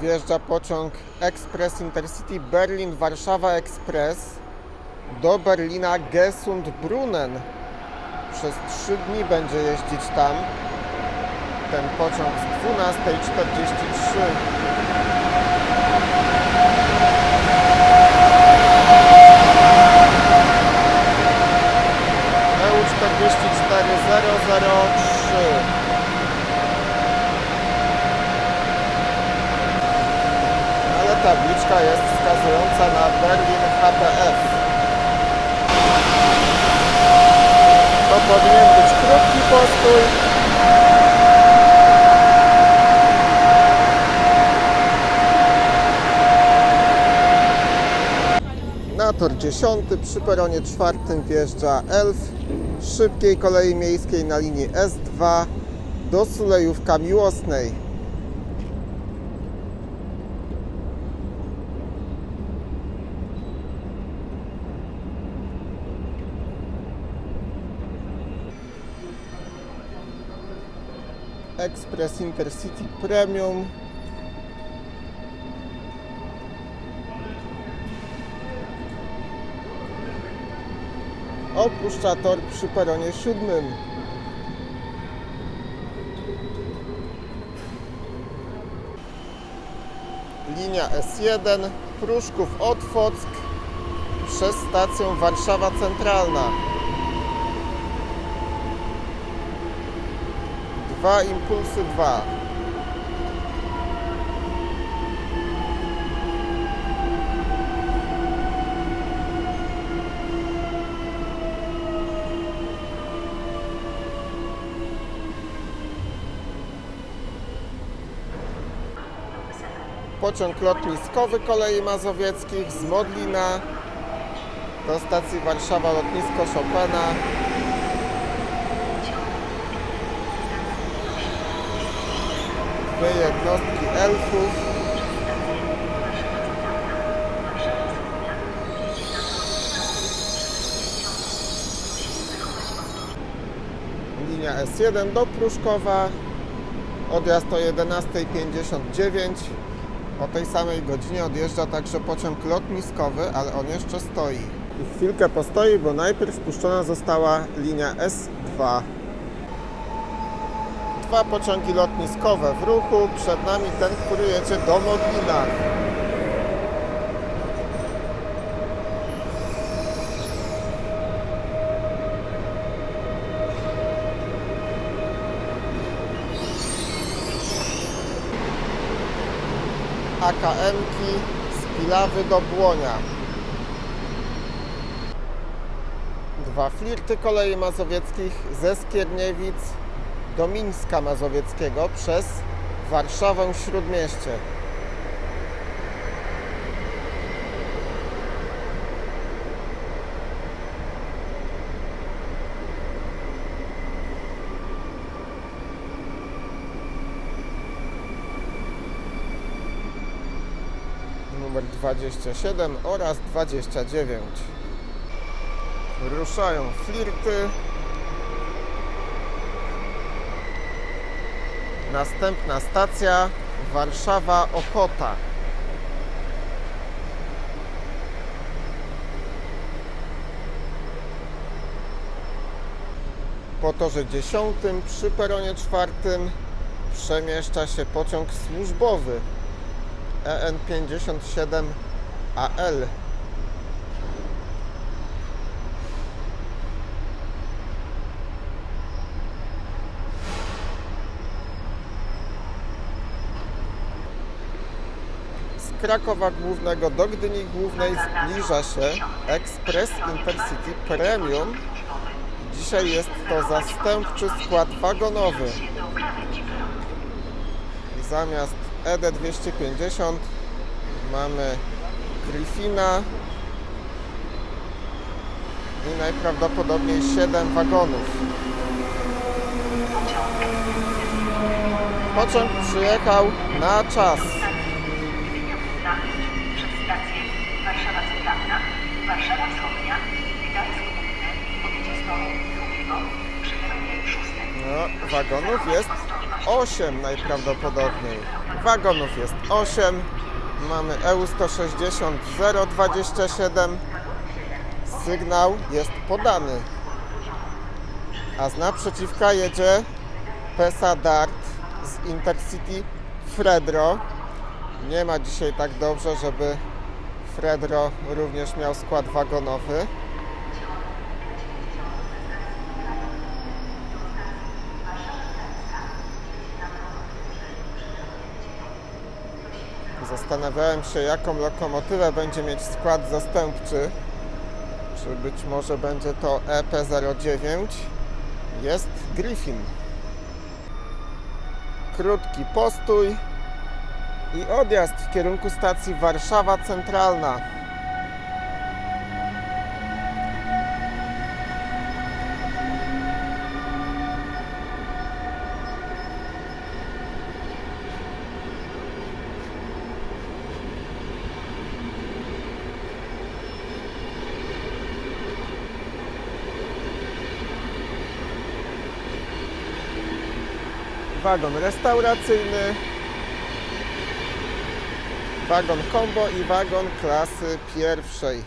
wjeżdża pociąg Express Intercity Berlin-Warszawa Express do Berlina Gesund-Brunnen. Przez 3 dni będzie jeździć tam. Ten pociąg z 12.43. EU 44003 tabliczka jest wskazująca na Berlin HPF. To powinien być krótki postój. Na tor 10 przy peronie czwartym wjeżdża Elf szybkiej kolei miejskiej na linii S2 do Sulejówka Miłosnej. Express Intercity Premium. Opuszcza tor przy peronie siódmym. Linia S1 Pruszków Otwock przez stację Warszawa Centralna. Dwa impulsy dwa. Pociąg lotniskowy kolei mazowieckich z Modlina do stacji Warszawa Lotnisko Chopina. Dwie jednostki elfów. Linia S1 do Pruszkowa. Odjazd o 11.59. O tej samej godzinie odjeżdża także pociąg lotniskowy, ale on jeszcze stoi. I chwilkę postoi, bo najpierw spuszczona została linia S2. Dwa pociągi lotniskowe w ruchu. Przed nami ten, który jedzie do Modlina. AKM-ki z Pilawy do Błonia. Dwa flirty kolei mazowieckich ze Skierniewic do Mińska Mazowieckiego przez Warszawę Śródmieście. numer 27 oraz 29. Ruszają flirty. Następna stacja Warszawa Ochota. Po torze 10 przy peronie czwartym przemieszcza się pociąg służbowy E EN57AL. Z Krakowa Głównego do Gdyni Głównej zbliża się Express Intercity Premium. Dzisiaj jest to zastępczy skład wagonowy. Zamiast ED 250 mamy Griffina i najprawdopodobniej 7 wagonów. Pociąg przyjechał na czas. przez stację Warszawa Centralna, Warszawa Wschodnia. No, wagonów jest 8 najprawdopodobniej. Wagonów jest 8. Mamy E EU 160 027. Sygnał jest podany. A z naprzeciwka jedzie Pesa Dart z Intercity Fredro. Nie ma dzisiaj tak dobrze, żeby Fredro również miał skład wagonowy. Zastanawiałem się, jaką lokomotywę będzie mieć skład zastępczy. Czy być może będzie to E EP09? Jest Griffin. Krótki postój i odjazd w kierunku stacji Warszawa Centralna. wagon restauracyjny, wagon combo i wagon klasy pierwszej.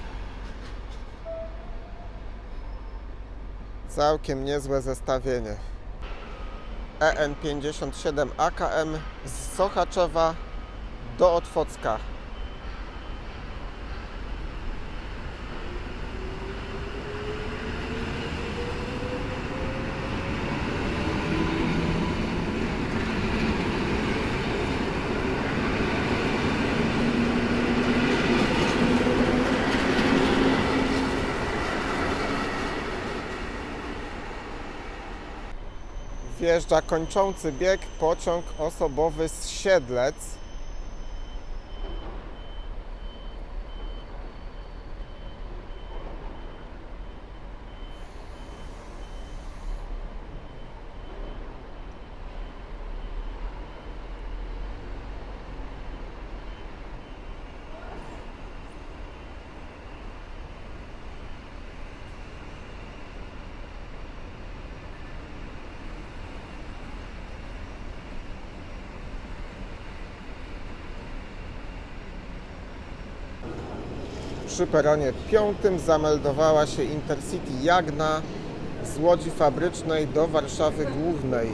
Całkiem niezłe zestawienie. E EN57 AKM z Sochaczewa do Otwocka. Wjeżdża kończący bieg pociąg osobowy z Siedlec. Przy peronie piątym zameldowała się Intercity Jagna z Łodzi Fabrycznej do Warszawy Głównej.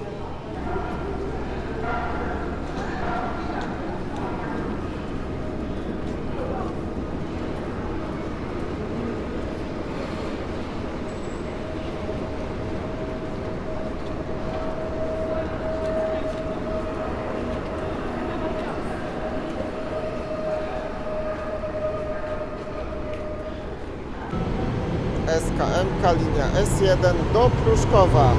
SKMK linia S1 do Pruszkowa.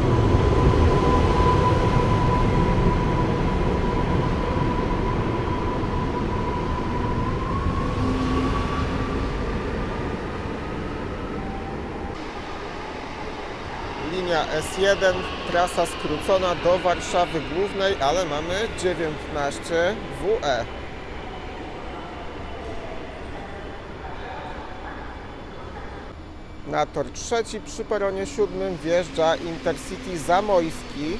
Linia S1, trasa skrócona do Warszawy Głównej, ale mamy 19 WE. Na tor trzeci przy peronie siódmym wjeżdża Intercity Zamojski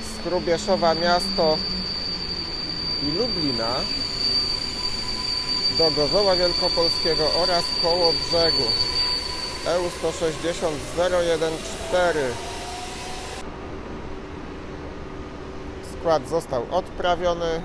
z Chrubieszowa Miasto i Lublina do Gorzowa Wielkopolskiego oraz koło brzegu. EU 160 014 Skład został odprawiony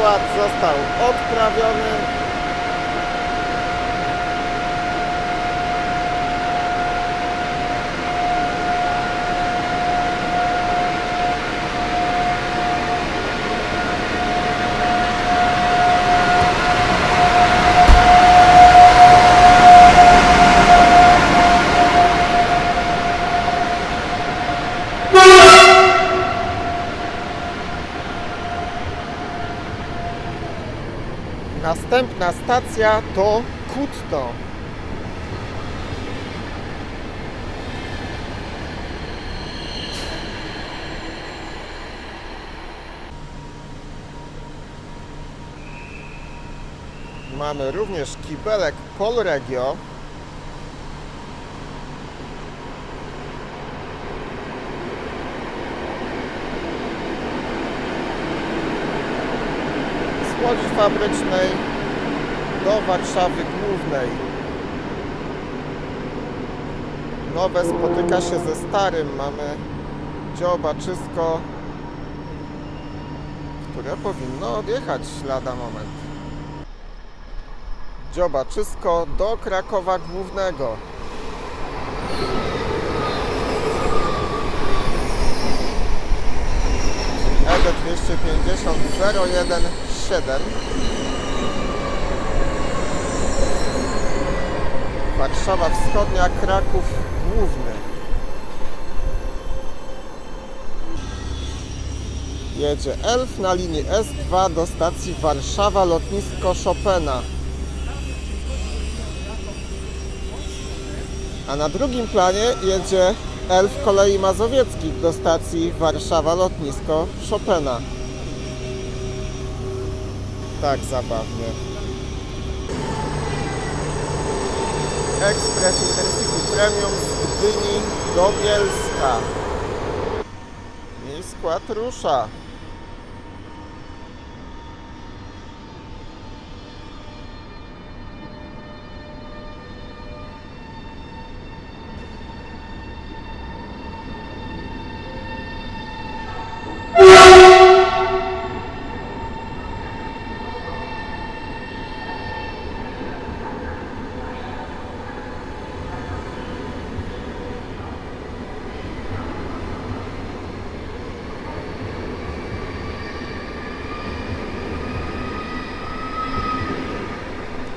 Skład został odprawiony. Stacja to Kutno. Mamy również kibelek Polregio. Łodzi Fabrycznej do Warszawy Głównej. Nowe spotyka się ze starym. Mamy dziobaczysko, które powinno odjechać lada moment. Dziobaczysko do Krakowa Głównego. ED 250 017 Warszawa Wschodnia, Kraków Główny. Jedzie Elf na linii S2 do stacji Warszawa Lotnisko Chopina. A na drugim planie jedzie Elf kolei mazowieckich do stacji Warszawa Lotnisko Chopina. Tak zabawnie. Ekspres Intercity Premium z Gdyni do Bielska. I skład rusza.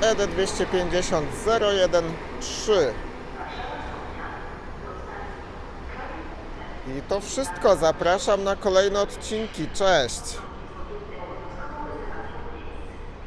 ED 250 013 I to wszystko. Zapraszam na kolejne odcinki. Cześć!